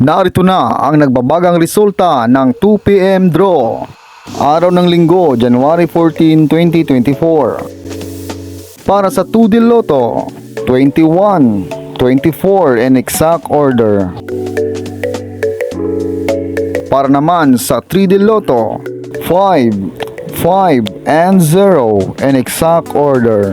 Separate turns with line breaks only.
Narito na ang nagbabagang resulta ng 2pm draw. Araw ng linggo, January 14, 2024. Para sa 2 Del Lotto, 21, 24 in exact order. Para naman sa 3 Del Lotto, 5, 5 and 0 in exact order.